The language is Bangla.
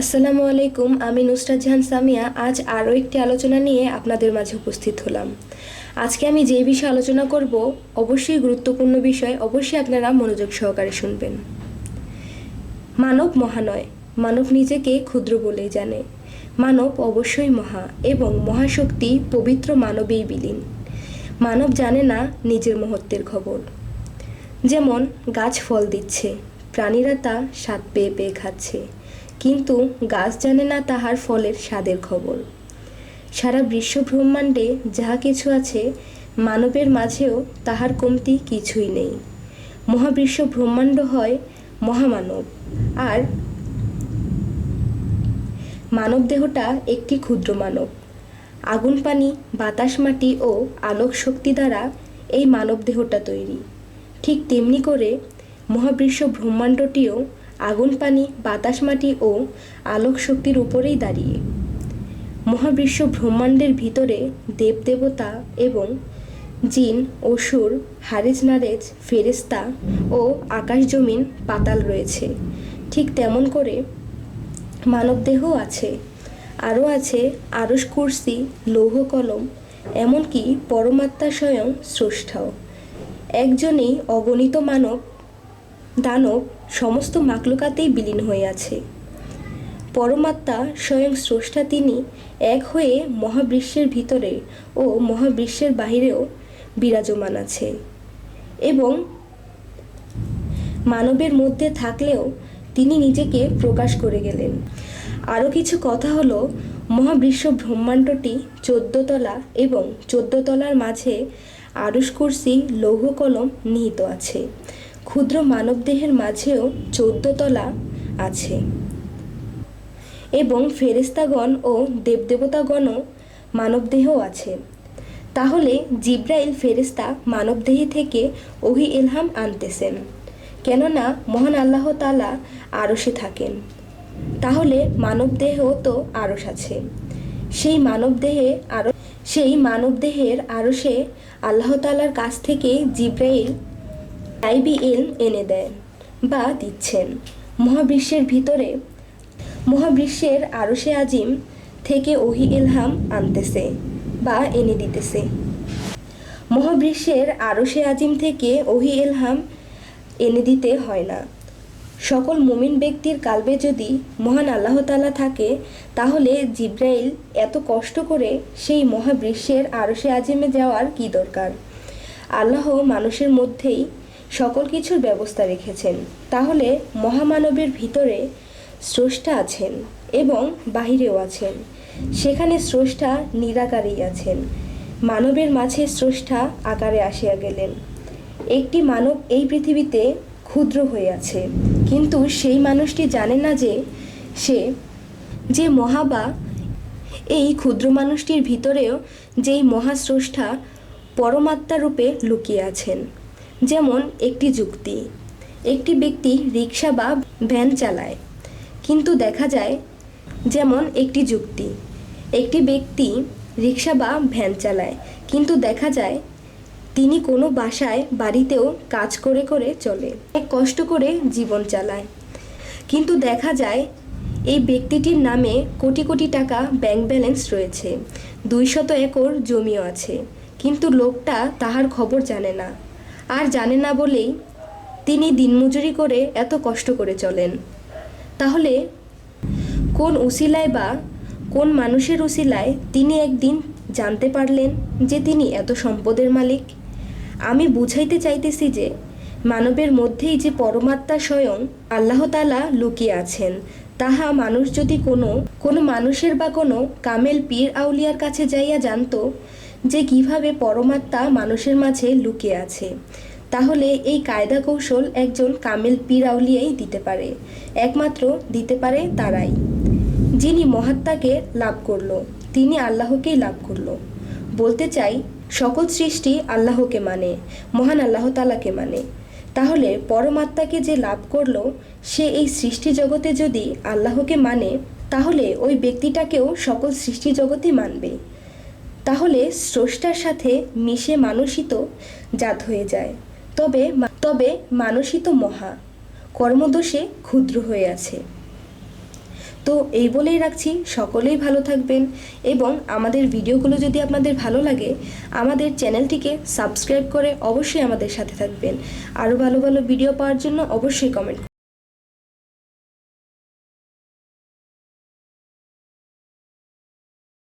আসসালামু আলাইকুম, আমি নুসরাত জাহান সামিয়া। আজ আরও একটি আলোচনা নিয়ে আপনাদের মাঝে উপস্থিত হলাম। আজকে আমি যে বিষয়ে আলোচনা করব, অবশ্যই গুরুত্বপূর্ণ বিষয়, অবশ্যই আপনারা মনোযোগ সহকারে শুনবেন। মানব মহানয়, মানব নিজেকে ক্ষুদ্র বলেই জানে। মানব অবশ্যই মহা এবং মহাশক্তি পবিত্র মানবেই বিলীন। মানব জানে না নিজের মহত্বের খবর। যেমন গাছ ফল দিচ্ছে, প্রাণীরা তা স্বাদ পেয়ে পেয়ে খাচ্ছে। কিন্তু গাছ জানে না তাহার ফলের স্বাদের খবর। সারা বিশ্ব ব্রহ্মাণ্ডে যাহা কিছু আছে, মানবের মাঝেও তাহার কমতি কিছুই নেই। মহাবিশ্ব ব্রহ্মাণ্ড হয় মহামানব, আর মানব দেহটা একটি ক্ষুদ্র মানব। আগুন, পানি, বাতাস, মাটি ও আলোক শক্তি দ্বারা এই মানব দেহটা তৈরি। ঠিক তেমনি করে মহাবিশ্ব ব্রহ্মাণ্ডটিও আগুন, পানি, বাতাস, মাটি ও আলোক শক্তির উপরেই দাঁড়িয়ে। মহাবিশ্ব ব্রহ্মাণ্ডের ভিতরে দেবদেবতা এবং জিন, অসুর, হারেজ নারেজ ফেরেস্তা ও আকাশ জমিন পাতাল রয়েছে। ঠিক তেমন করে মানবদেহ আছে। আরও আছে আরস কুর্সি, লৌহ কলম, এমনকি পরমাত্মা স্বয়ং স্রষ্টাও। একজনেই অগণিত মানব দানব সমস্ত মাকলুকাতেই বিলীন হয়ে আছে। পরমাত্মা স্বয়ং স্রষ্টা তিনি এক হয়ে মহাবিশ্বের ভিতরে ও মহাবিশ্বের বাহিরেও বিরাজমান আছে এবং মানবের মধ্যে থাকলেও তিনি নিজেকে প্রকাশ করে গেলেন। আরও কিছু কথা হলো, মহাবিশ্ব ব্রহ্মাণ্ডটি চোদ্দ তলা এবং চোদ্দ তলার মাঝে আরুষ কুর্সি লৌহ কলম নিহিত আছে। ক্ষুদ্র মানবদেহের মাঝেও চোদ্দ তলা আছে। এবং ফেরেস্তাগণ ও দেবদেবতাগণও মানবদেহ আছে। তাহলে জিব্রাইল ফেরেস্তা মানবদেহে থেকে ওহি ইলহাম আনতেছেন, কেননা মহান আল্লাহ তালা আরসে থাকেন। তাহলে মানবদেহ তো আরস আছে। সেই মানবদেহে আরও সেই মানবদেহের আরসে আল্লাহ তালার কাছ থেকে জিব্রাইল আইবি ইলম এনে দেন বা দিচ্ছেন। মহাবিশ্বের ভিতরে, মহাবিশ্বের আরশে আজিম থেকে ওহি ইলহাম আনতেছে বা এনে দিতেছে। মহাবিশ্বের আরশে আজিম থেকে ওহি ইলহাম এনে দিতে হয় না। সকল মুমিন ব্যক্তির কালবে যদি মহান আল্লাহ তালা থাকে, তাহলে জিব্রাইল এত কষ্ট করে সেই মহাবিশ্বের আরশে আজিমে যাওয়ার কি দরকার? আল্লাহ মানুষের মধ্যেই সকল কিছুর ব্যবস্থা রেখেছেন। তাহলে মহামানবের ভিতরে স্রষ্টা আছেন এবং বাহিরেও আছেন। সেখানে স্রষ্টা নিরাকারেই আছেন। মানবের মাঝে স্রষ্টা আকারে আসিয়া গেলেন। একটি মানব এই পৃথিবীতে ক্ষুদ্র হয়ে আছে। কিন্তু সেই মানুষটি জানে না যে সে, যে মহাবা এই ক্ষুদ্র মানুষটির ভিতরেও যেই মহাস্রষ্টা পরমাত্মা রূপে লুকিয়ে আছেন। যেমন একটি যুক্তি, একটি ব্যক্তি রিক্সা বা ভ্যান চালায়। কিন্তু দেখা যায়, যেমন একটি যুক্তি, একটি ব্যক্তি রিক্সা বা ভ্যান চালায়। কিন্তু দেখা যায়, তিনি কোনো বাসায়, বাড়িতেও কাজ করে করে চলে। এক কষ্ট করে জীবন চালায়। কিন্তু দেখা যায়, এই ব্যক্তিটির নামে কোটি কোটি টাকা ব্যাংক ব্যালেন্স রয়েছে। দুইশত একর জমিও আছে। কিন্তু লোকটা তাহার খবর জানে না। আর জানে না বলেই তিনি দিনমজুরি করে এত কষ্ট করে চলেন। তাহলে কোন উসিলায় বা কোন মানুষের উসিলায় তিনি একদিন জানতে পারলেন যে তিনি এত সম্পদের মালিক? আমি বুঝাইতে চাইতেছি যে মানবের মধ্যেই যে পরমাত্মা স্বয়ং আল্লাহতালা লুকিয়ে আছেন তাহা মানুষ যদি কোনো কোনো মানুষের বা কোনো কামেল পীর আউলিয়ার কাছে যাইয়া জানত যে কীভাবে পরমাত্মা মানুষের মাঝে লুকিয়ে আছে, তাহলে এই কায়দা কৌশল একজন কামেল পীর আউলিয়াই দিতে পারে, একমাত্র দিতে পারে তারাই। যিনি মহাত্মাকে লাভ করল, তিনি আল্লাহকেই লাভ করল। বলতে চাই, সকল সৃষ্টি আল্লাহকে মানে মহান আল্লাহ তালাকে মানে। তাহলে পরমাত্মাকে যে লাভ করল, সে এই সৃষ্টি জগতে যদি আল্লাহকে মানে তাহলে ওই ব্যক্তিটাকেও সকল সৃষ্টি জগতে মানবে। তাহলে স্রষ্টার সাথে মিশে মানসিত জাত হয়ে যায়। তবে তবে মানসিত মহা। কর্মদোষে ক্ষুদ্র হয়ে আছে। তো এই বলেই রাখছি, সকলেই ভালো থাকবেন এবং আমাদের ভিডিওগুলো যদি আপনাদের ভালো লাগে, আমাদের চ্যানেলটিকে সাবস্ক্রাইব করে অবশ্যই আমাদের সাথে থাকবেন। আরও ভালো ভালো ভিডিও পাওয়ার জন্য অবশ্যই কমেন্ট